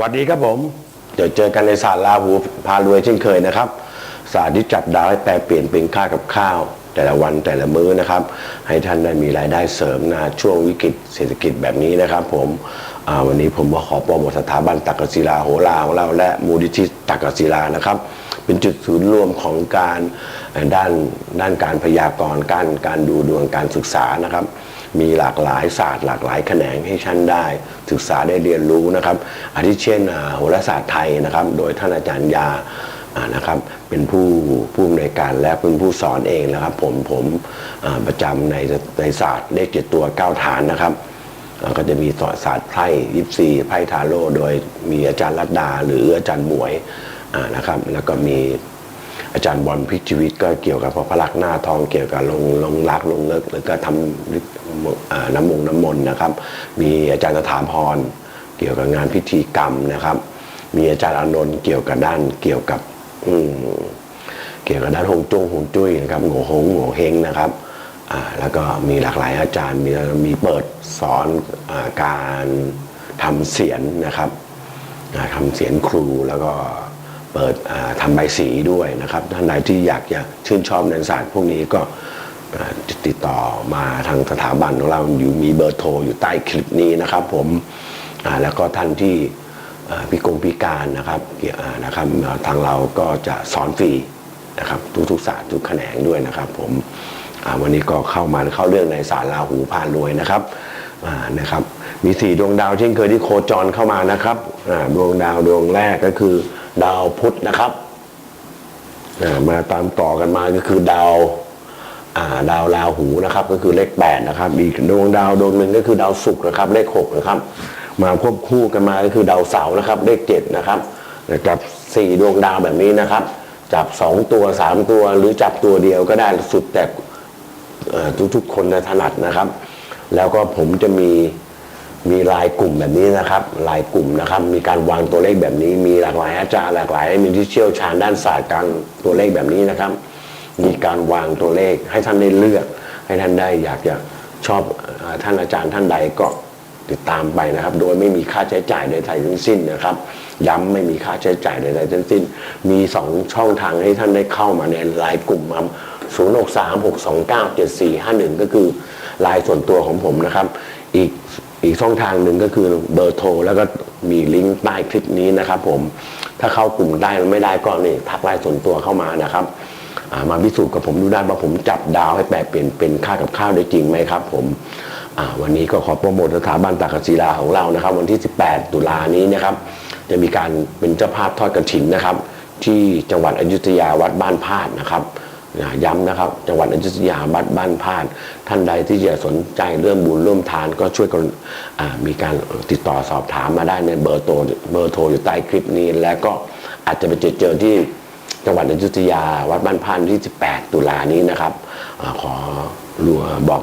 วัสดีครับผม เดี๋ยวเจอกันในศาสตร์ลาหูพารวยเช่นเคยนะครับศาสตร์ที่จับดาวให้แปลเปลี่ยนเป็นค่ากับข้าว แต่ละวันแต่ละมื้อนะครับ ให้ท่านได้มีรายได้เสริมนะช่วงวิกฤตเศรษฐกิจแบบนี้นะครับ ผมวันนี้ผมมาขอโปรโมทสถาบันตักกศิลาโหราของเราและมูลนิธิตักกศิลานะครับ เป็นจุดศูนย์รวมของการด้านด้านการพยากรณ์การการดูดวงการศึกษานะครับ มีหลากหลายศาสตร์หลากหลายแขนงให้ท่านได้ ศึกษาได้เรียนรู้นะครับอาทิเช่นโหราศาสตร์ไทยนะครับ โดยท่านอาจารย์ยานะครับเป็นผู้ผู้อำนวยการและเป็นผู้สอนเองนะครับ ผมผมประจำในในศาสตร์เลขเจ็ดตัวเก้าฐานนะครับก็จะมีสอนศาสตร์ไพ่ยิปซีไพ่ทาโร่โดยมีอาจารย์รัตดา หรืออาจารย์หมวยนะครับ แล้วก็มี อาจารย์บอลพิชีวิตก็เกี่ยวกับพระพลักษณ์หน้าทองเกี่ยวกับลงลงรักลงเลิกแล้วก็ทำน้ำมงน้ำมนต์นะครับ มีอาจารย์สถาพรเกี่ยวกับงานพิธีกรรมนะครับ มีอาจารย์อนนท์เกี่ยวกับด้านเกี่ยวกับเกี่ยวกับด้านหงจุ้งหงจุ้ยนะครับโง่หงโง่เฮงนะครับแล้วก็มีหลากหลายอาจารย์มีมีเปิดสอนอการทำเสียนนะครับอ่าทำเสียงครูแล้วก็ เปิดอ่าทำใบสีด้วยนะครับท่านใดที่อยากจะชื่นชอบในศาสตร์พวกนี้ก็ติดต่อมาทางสถาบันของเราอยู่มีเบอร์โทรอยู่ใต้คลิปนี้นะครับ ผมแล้วก็ท่านที่อ่าพิกงพิการนะครับเกียวอ่านะครับทางเราก็จะสอนฟรีนะครับทุกๆศาสตร์ทุกแขนงด้วยนะครับ ผมวันนี้ก็เข้ามาเข้าเรื่องในศาสตร์ราหูพารวยนะครับนะครับมีสี่ดวงดาวเช่นเคยที่โคจรเข้ามานะครับดวงดาวดวงแรกก็คือ ดาวพุธนะครับมาตามต่อกันมาก็คือดาวาดาวราหูนะครับ ก็คือเลขแปดนะครับอีกดวงดาวดวงหนึ่งก็คือดาวศุกร์นะครับ เลขหกนะครับ มาควบคู่กันมาก็คือดาวเสาร์นะครับ เลขเจ็ดนะครับกับสี่ดวงดาวแบบนี้นะครับ จับสองตัวสามตัวหรือจับตัวเดียวก็ได้สุดแต่ทุกๆคนนะถนัดนะครับ แล้วก็ผมจะมี มีลายกลุ่มแบบนี้นะครับลายกลุ่มนะครับ มีการวางตัวเลขแบบนี้ มีหลากหลายอาจารย์หลากหลายมีที่เชี่ยวชาญด้านศาสตร์การตัวเลขแบบนี้นะครับ มีการวางตัวเลขให้ท่านได้เลือก ให้ท่านได้อยากจะชอบท่านอาจารย์ท่านใดก็ติดตามไปนะครับ โดยไม่มีค่าใช้จ่ายใดๆทั้งสิ้นนะครับ ย้ำไม่มีค่าใช้จ่ายใดๆทั้งสิ้น มีสองช่องทางให้ท่านได้เข้ามาในไลน์กลุ่มครับ0 6 3 6 2 9 7 4 5 1 ก็คือไลน์ส่วนตัวของผมนะครับ อีก อีกช่องทางหนึ่งก็คือเบอร์โทรแล้วก็มีลิงก์ใต้คลิปนี้นะครับผมถ้าเข้ากลุ่มได้ไม่ได้ก็นี่ทักไลน์ส่วนตัวเข้ามานะครับมาพิสูจน์กับผมดูได้ว่าผมจับดาวให้แปลเปลี่ยนเป็นค่ากับข้าวได้จริงไหมครับผมวันนี้ก็ขอโปรโมทสถาบันตากศิลาของเรานะครับ วันที่ 18 ตุลานี้นะครับ จะมีการเป็นเจ้าภาพทอดกระถินนะครับ ที่จังหวัดอยุธยาวัดบ้านพาดนะครับ ย้ำนะครับ จังหวัดอยุธยาวัดบ้านพาด ท่านใดที่จะสนใจเรื่องบุญร่วมทานก็ช่วยกันมีการติดต่อสอบถามมาได้ในเบอร์โทรเบอร์โทรอยู่ใต้คลิปนี้ และก็อาจจะไปเจอเจอที่จังหวัดอยุธยา วัดบ้านพาดที่ 18 ตุลานี้นะครับอขอรัวบอก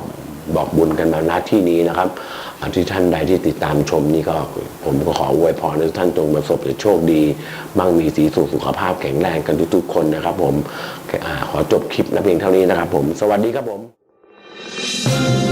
บอกบุญกันมาหน้าที่นี้นะครับ อาที่ท่านใดที่ติดตามชมนี่ก็ผมก็ขออวยพรให้ท่านจงประสบแต่โชคดีมั่งมีสีสุขสุขภาพแข็งแรงกันทุกๆคนนะครับ ผมอขอจบคลิปนะเพียงเท่านี้นะครับ ผม สวัสดีครับผม